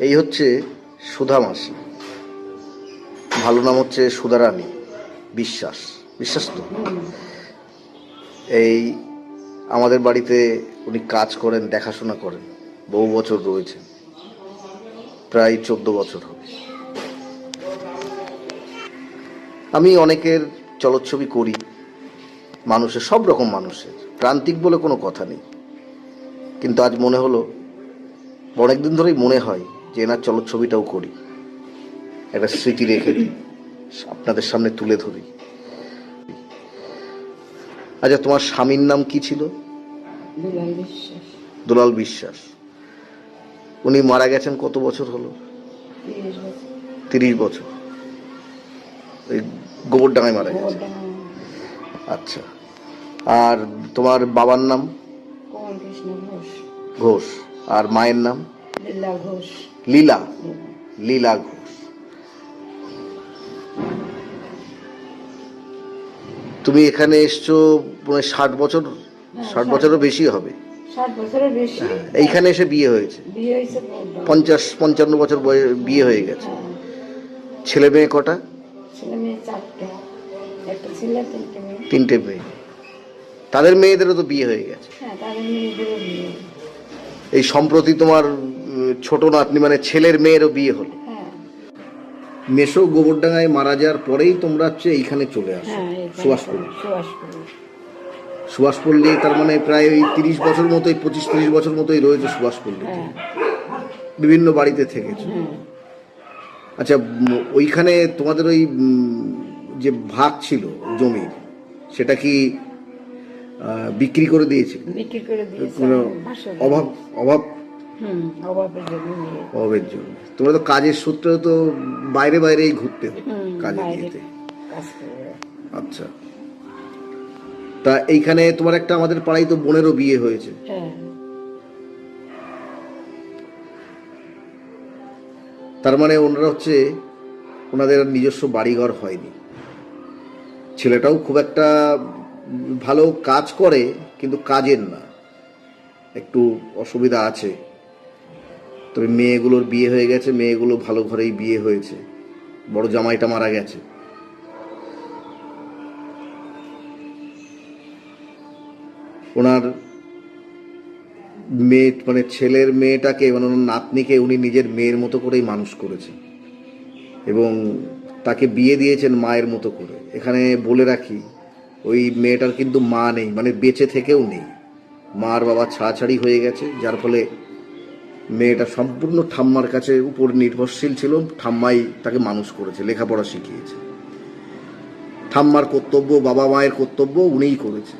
এই হচ্ছে সুধা মাসি। ভালো নাম হচ্ছে সুধারানী বিশ্বাস। বিশ্বাস তো? এই আমাদের বাড়িতে উনি কাজ করেন, দেখাশোনা করেন। বহু বছর রয়েছেন প্রায় চোদ্দ বছর হবে। আমি অনেকের চলচ্ছবি করি। মানুষের, সব রকম মানুষের। প্রান্তিক বলে কোনো কথা নেই। কিন্তু আজ মনে হলো, অনেকদিন ধরেই মনে হয় যে এনার চলচ্ছবিটাও করি। একটা স্মৃতি রেখে দিই। আপনাদের সামনে তুলে ধরি। আচ্ছা তোমার স্বামীর নাম কি ছিল? দুলাল বিশ্বাস। উনি মারা গেছেন কত বছর হলো? তিরিশ বছর। ওই গোবরডাঙ্গায় মারা গেছে। আচ্ছা। আর তোমার বাবার নাম? ঘোষ। ঘোষ। আর মায়ের নাম? ঘোষ। লীলা লীলা ঘোষ। তুমি এখানে এসছো মানে ষাট বছর ষাট বছরও বেশি হবে। এইখানে এসে বিয়ে হয়েছে। পঞ্চাশ পঞ্চান্ন বছর বয়ে বিয়ে হয়ে গেছে। হ্যাঁ। ছেলে মেয়ে কটা? তিনটে মেয়ে। তাদের মেয়েদেরও তো বিয়ে হয়ে গেছে। হ্যাঁ এই সম্প্রতি তোমার ছোট নাতনি মানে ছেলের মেয়েরও বিয়ে হলো। হ্যাঁ। মেশো গোবরডাঙ্গায় মারা যাওয়ার পরেই তোমরা হচ্ছে এইখানে চলে আসো হ্যাঁ সুভাষপল্লী সুভাষপল্লী সুভাষপল্লী তার মানে প্রায় ওই তিরিশ বছর মতোই পঁচিশ তিরিশ বছর মতোই রয়েছে সুভাষপল্লী হ্যাঁ। বিভিন্ন বাড়িতে থেকেছে। হ্যাঁ। আচ্ছা ওইখানে তোমাদের ওই যে ভাগ ছিল জমির সেটা কি বিক্রি করে দিয়েছিল বিক্রি করে দিয়েছে কোনো অভাব অভাব হুম অভাবের জন্য অভাবের জন্য। তোমরা তো কাজের সূত্রে তো বাইরে বাইরেই ঘুরতে কাজে করে আচ্ছা। তা এইখানে তোমার একটা আমাদের পাড়ায় তো বোনেরও বিয়ে হয়েছে। হ্যাঁ। তার মানে ওনারা হচ্ছে ওনাদের নিজস্ব বাড়িঘর হয়নি। ছেলেটাও খুব একটা ভালো কাজ করে কিন্তু কাজের না। একটু অসুবিধা আছে। তবে মেয়েগুলোর বিয়ে হয়ে গেছে, মেয়েগুলো ভালো ঘরেই বিয়ে হয়েছে। বড় জামাইটা মারা গেছে। ওনার মেয়ে মানে ছেলের মেয়েটাকে মানে ওনার নাতনিকে উনি নিজের মেয়ের মতো করেই মানুষ করেছেন। এবং তাকে বিয়ে দিয়েছেন মায়ের মতো করে। এখানে বলে রাখি, ওই মেয়েটার কিন্তু মা নেই মানে বেঁচে থেকেও নেই। মার বাবা ছাড়াছাড়ি হয়ে গেছে, যার ফলে মেয়েটা সম্পূর্ণ ঠাম্মার কাছে উপর নির্ভরশীল ছিল ঠাম্মাই তাকে মানুষ করেছে লেখাপড়া শিখিয়েছে। ঠাম্মার কর্তব্য বাবা মায়ের কর্তব্য উনিই করেছে।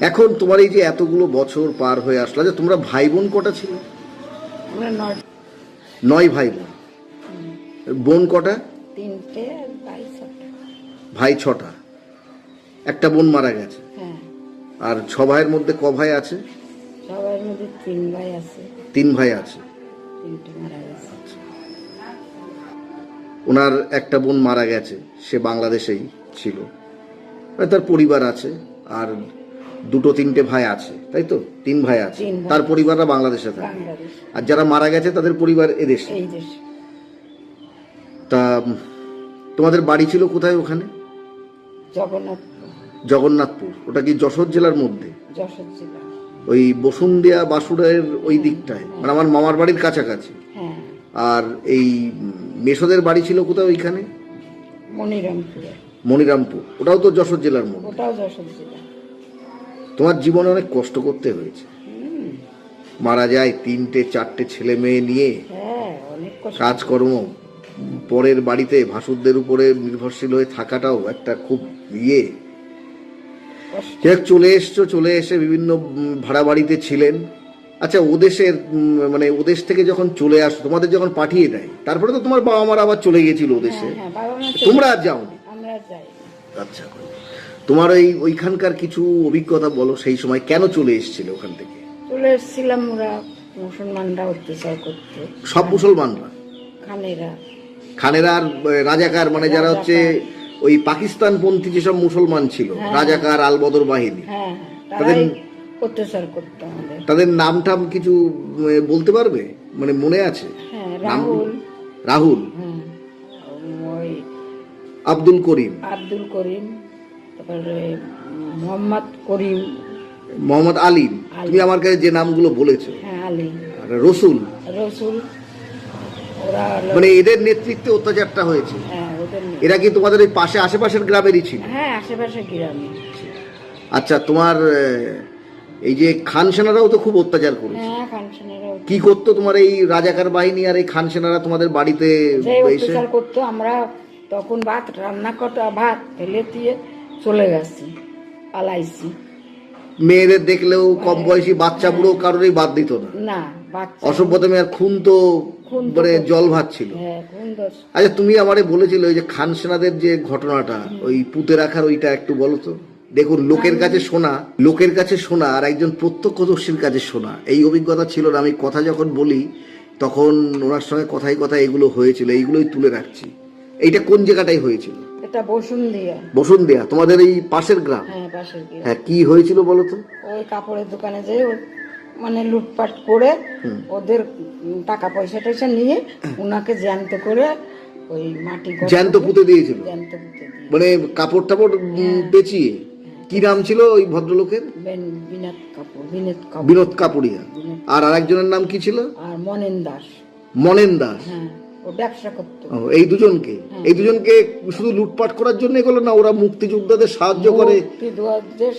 এখন তোমার এই যে এতগুলো বছর পার হয়ে আসলো যে তোমরা ভাই বোন কটা ছিল? নয়। নয় ভাই বোন বোন কটা? তিনটে ভাই ভাই ছটা। একটা বোন মারা গেছে। হ্যাঁ। আর ছ ভাইয়ের মধ্যে ক ভাই আছে? তিন ভাই আছে। তিন ভাই আছে। তিনটে মারা গেছে। ওনার একটা বোন মারা গেছে সে বাংলাদেশেই ছিল। তার পরিবার আছে আর দুটো তিনটে ভাই আছে তাই তো? তিন ভাই আছে। তার পরিবাররা বাংলাদেশে থাকে। আর যারা মারা গেছে তাদের পরিবার এদেশে তা তোমাদের বাড়ি ছিল কোথায় ওখানে? জগন্নাথ জগন্নাথপুর। ওটা কি যশোর জেলার মধ্যে? যশোর জেলা। ওই বসুন্দিয়া বাসুরের ওই দিকটায়। মানে আমার মামার বাড়ির কাছাকাছি। হ্যাঁ। আর এই মেসোদের বাড়ি ছিল কোথায় ওইখানে? মনিরামপুরে। মনিরামপুর। ওটাও তো যশোর জেলার মধ্যে। ওটাও যশোর জেলা। তোমার জীবনে অনেক কষ্ট করতে হয়েছে। মারা যায় তিনটে চারটে ছেলে মেয়ে নিয়ে। হ্যাঁ কাজকর্ম। পরের বাড়িতে ভাসুরদের উপরে নির্ভরশীল হয়ে থাকাটাও একটা খুব ইয়ে। যাই চলে এসছো চলে এসে বিভিন্ন ভাড়া বাড়িতে ছিলেন। আচ্ছা ওদেশের মানে ওদেশ থেকে যখন চলে আসো তোমাদের যখন পাঠিয়ে দেয় তারপরে তো তোমার বাবা মারা আবার চলে গেছিল ওদেশে। হ্যাঁ হ্যাঁ মা চলে- তোমরা আর যাওনি। আচ্ছা তোমার ওই ওইখানকার কিছু অভিজ্ঞতা বলো সেই সময় কেন চলে এসেছিলে ওখান থেকে? চলে এসেছিলাম ওরা মুসলমানরা অত্যাচার করতে। সব মুসলমানরা? খানেরা। খানেরা আর রাজাকার মানে যারা হচ্ছে ওই পাকিস্তানপন্থী যেসব মুসলমান ছিল হ্যাঁ। রাজাকার আলবদর বাহিনী হ্যাঁ হ্যাঁ। তাদের অত্যাচার করতো আমাদের। তাদের নাম টাম কিছু বলতে পারবে? মানে মনে আছে? রাহুল। রাহুল। আব্দুল করিম। আব্দুল করিম তারপরে মোহাম্মদ করিম। মোহাম্মদ আলিম তুমি আমার কাছে যে নামগুলো বলেছ। হ্যাঁ রসুল। রসুল। মানে এদের নেতৃত্বে অত্যাচারটা হয়েছে। হ্যাঁ। এরা কি তোমাদের ওই পাশে আশেপাশের গ্রামেরই ছিল? হ্যাঁ আশেপাশে গ্রামে আচ্ছা তোমার এই যে খান সেনারাও তো খুব অত্যাচার করেছে। হ্যাঁ কি করতো তোমার এই রাজাকার বাহিনী আর এই খান সেনারা তোমাদের বাড়িতে এসে? অত্যাচার করতো আমরা তখন ভাত রান্না কটা ভাত ফেলে দিয়ে চলে গেছি পালাইছি। মেয়েদের দেখলেও কম বয়সী বাচ্চা বুড়ো কারোরই বাদ দিত না। না অসভ্যতা মেয়ের খুন তো খুন তো মানে জল ভাত ছিল। হ্যাঁ আচ্ছা তুমি আমারে বলেছিল ওই যে খান সেনাদের যে ঘটনাটা ওই পুঁতে রাখার ওইটা একটু বলো তো। দেখুন লোকের কাছে শোনা লোকের কাছে শোনা আর একজন প্রত্যক্ষদর্শীর কাছে শোনা এই অভিজ্ঞতা ছিল না। আমি কথা যখন বলি তখন ওনার সঙ্গে কথায় কথায় এগুলো হয়েছিল এইগুলোই তুলে রাখছি। এইটা কোন জায়গাটাই হয়েছিল? এটা বসুন দিয়া বসুন্ধিয়া তোমাদের এই পাশের গ্রাম? হ্যাঁ পাশের গিয়ে হ্যাঁ কি হয়েছিল বলো তো? ওই কাপড়ের দোকানে যে মানে লুটপাট করে ওদের টাকা পয়সা টয়সা নিয়ে ওনাকে জ্যান্ত করে ওই মাটি জ্যান্ত পুঁতে দিয়েছিল? জ্যান্ত পুঁতে মানে কাপড় টাপড় উম, পেঁচিয়ে? কি নাম ছিল ওই ভদ্রলোকের? বিনোদ কাপুরিয়া। আর আরেকজনের নাম কি ছিল? আর মনেন দাস। মনেন দাস। হ্যাঁ এই দুজনকে? এই দুজনকে শুধু লুটপাট করার জন্য এগুলো না ওরা মুক্তিযোদ্ধাদের সাহায্য করে?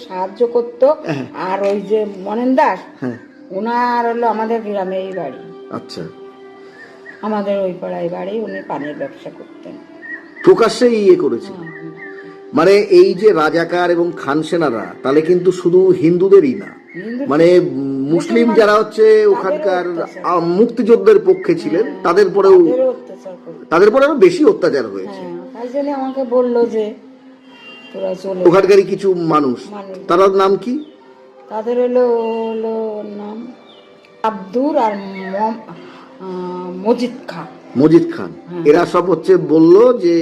সাহায্য করতো। হ্যাঁ। আর ওই যে মনেন দাস হ্যাঁ। ওনার হলো আমাদের গ্রামে এই বাড়ি। আচ্ছা। আমাদের ওই পাড়ায় বাড়ি উনি পানের ব্যবসা করতেন। প্রকাশ্যে ইয়ে করেছে মানে এই যে রাজাকার এবং খান সেনারা তাহলে কিন্তু শুধু হিন্দুদেরই না। মানে মুসলিম যারা হচ্ছে ওখানকার মুক্তিযোদ্ধার পক্ষে ছিলেন তাদের পরেও তাদের পরে আরও বেশি অত্যাচার হয়েছে। হ্যাঁ আমাকে বলল যে। ওখানকারই কিছু মানুষ। মানুষ। তার নাম কি? তাদের হলো হলো নাম আব্দুর আর মজিদ খান। মজিদ খান। এরা সব হচ্ছে বলল যে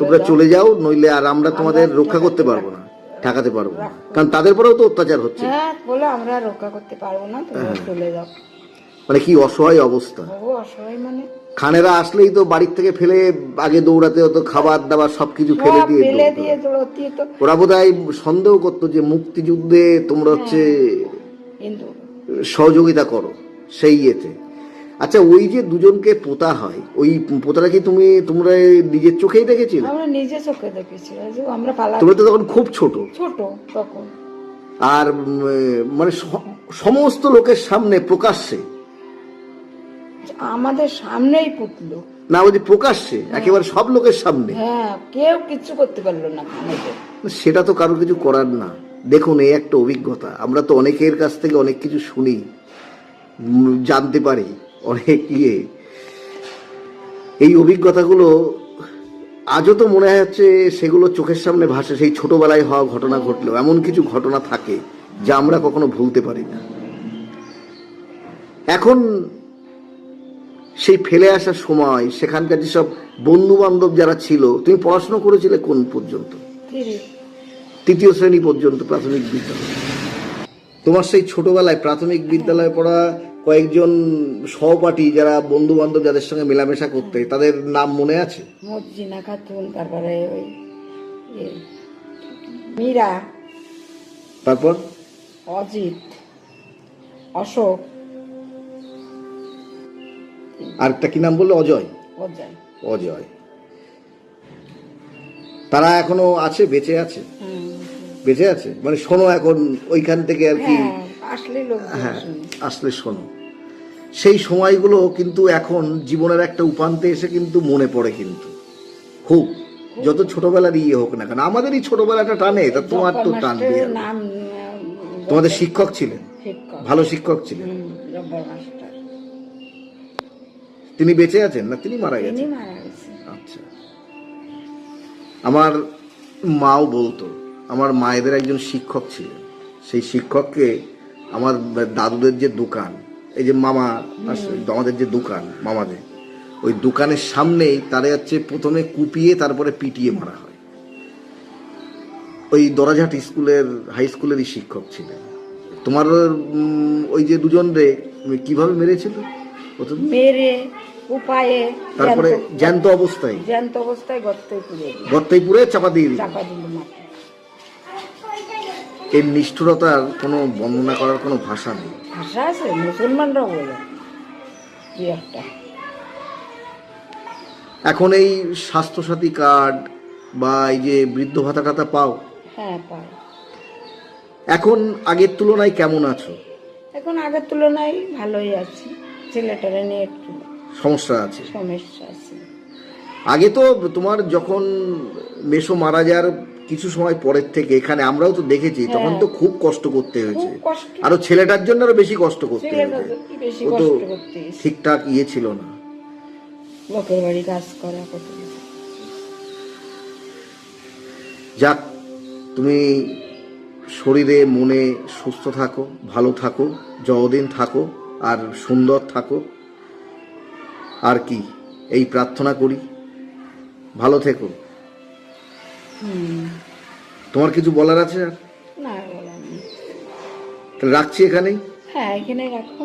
তোমরা চলে যাও। নইলে আর আমরা তোমাদের রক্ষা করতে পারব না ঠেকাতে পারব না। কারণ তাদের পরেও তো অত্যাচার হচ্ছে। হ্যাঁ বলে আমরা রক্ষা করতে পারব না তোমরা চলে যাও। মানে কি অসহায় অবস্থা। অসহায় মানে? খানেরা আসলেই তো বাড়ির থেকে ফেলে আগে দৌড়াতে হতো খাবার দাবার সবকিছু ফেলে দিয়ে ওরা বোধহয় সন্দেহ করতো যে মুক্তিযুদ্ধে তোমরা হচ্ছে সহযোগিতা করো সেই ইয়েতে। আচ্ছা ওই যে দুজনকে পোতা হয় ওই পোতাটা কি তুমি তোমরা নিজের চোখেই দেখেছিলে? আমরা নিজে চোখে দেখেছি আমরা পালা তোমরা তো তখন খুব ছোট। ছোট তখন। আর মানে সমস্ত লোকের সামনে প্রকাশ্যে আমাদের সামনেই পুতলো। না বলছি প্রকাশ্যে একেবারে সব লোকের সামনে। হ্যাঁ কেউ কিচ্ছু করতে পারল না আমাদের। সেটা তো কারও কিছু করার না। দেখুন এই একটা অভিজ্ঞতা। আমরা তো অনেকের কাছ থেকে অনেক কিছু শুনি জানতে পারি অনেক ইয়ে। এই অভিজ্ঞতাগুলো আজও তো মনে হচ্ছে সেগুলো চোখের সামনে ভাসে সেই ছোটবেলায় হওয়া ঘটনা ঘটলেও। এমন কিছু ঘটনা থাকে যা আমরা কখনো ভুলতে পারি না। এখন সেই ফেলে আসার সময় সেখানকার যেসব বন্ধু বান্ধব যারা ছিল তুমি পড়াশোনা করেছিলে কোন পর্যন্ত? তৃতীয় শ্রেণি পর্যন্ত প্রাথমিক বিদ্যালয়। তোমার সেই ছোটবেলায় প্রাথমিক বিদ্যালয়ে পড়া কয়েকজন সহপাঠী যারা বন্ধু বান্ধব যাদের সঙ্গে মেলামেশা করতে তাদের নাম মনে আছে? খাতুন তারপরে ওই মীরা তারপর? অজিত অশোক আরেকটা কি নাম বললে? অজয়। অজয়। তারা এখনও আছে বেঁচে আছে? বেঁচে আছে? মানে শোনো এখন ওইখান থেকে আর কি হ্যাঁ আসলে হ্যাঁ আসলে শোনো। সেই সময়গুলো কিন্তু এখন জীবনের একটা উপান্তে এসে কিন্তু মনে পড়ে কিন্তু। খুব। যত ছোটবেলার ইয়ে হোক না কেন আমাদেরই ছোটবেলাটা টানে তা তোমার তো টানবে আহ, তোমাদের শিক্ষক ছিলেন? ভালো শিক্ষক ছিলেন। তিনি বেঁচে আছেন না তিনি মারা গেছেন? আচ্ছা। আমার মাও বলতো আমার মায়েদের একজন শিক্ষক ছিলেন। সেই শিক্ষককে আমার দাদুদের যে দোকান এই যে মামা আমাদের যে দোকান মামাদের ওই দোকানের সামনেই তারা হচ্ছে প্রথমে কুপিয়ে তারপরে পিটিয়ে মারা হয়। ওই দরাঝাট স্কুলের হাই স্কুলেরই শিক্ষক ছিলেন। তোমার ওই যে দুজন রে কীভাবে মেরেছিল? মেরে উপায়ে তারপরে জ্যান্ত- অবস্থায়। জ্যান্ত অবস্থায় গর্তে পুড়ে দিল। গর্তাই পুরে চাপা দিয়ে দিল। চাপা দিল এই নিষ্ঠুরতার কোনো বর্ণনা করার কোনো ভাষা নেই। ভাষা আছে মুসলমানরাও বলে। একটা। এখন এই স্বাস্থ্যসাথী কার্ড বা এই যে বৃদ্ধ ভাতা টাতা পাও হ্যাঁ পায় এখন আগের তুলনায় কেমন আছো? এখন আগের তুলনায় ভালোই আছি। ছেলেটারে নিয়ে একটু সমস্যা আছে? সমস্যা আছে। আগে তো তোমার যখন মেসো মারা যাওয়ার কিছু সময় পরের থেকে এখানে আমরাও তো দেখেছি তখন তো খুব কষ্ট করতে হয়েছে। আরও ছেলেটার জন্য আরও বেশি কষ্ট করতে হয়েছে। ও তো। ঠিকঠাক ইয়ে ছিল না। লোকের বাড়ি কাজ করা কত যাক তুমি শরীরে মনে সুস্থ থাকো ভালো থাকো যতদিন থাকো আর সুন্দর থাকো আর কি এই প্রার্থনা করি। ভালো থেকো। তোমার কিছু বলার আছে আর? না রাখছি এখানেই। হ্যাঁ এখানে রাখো।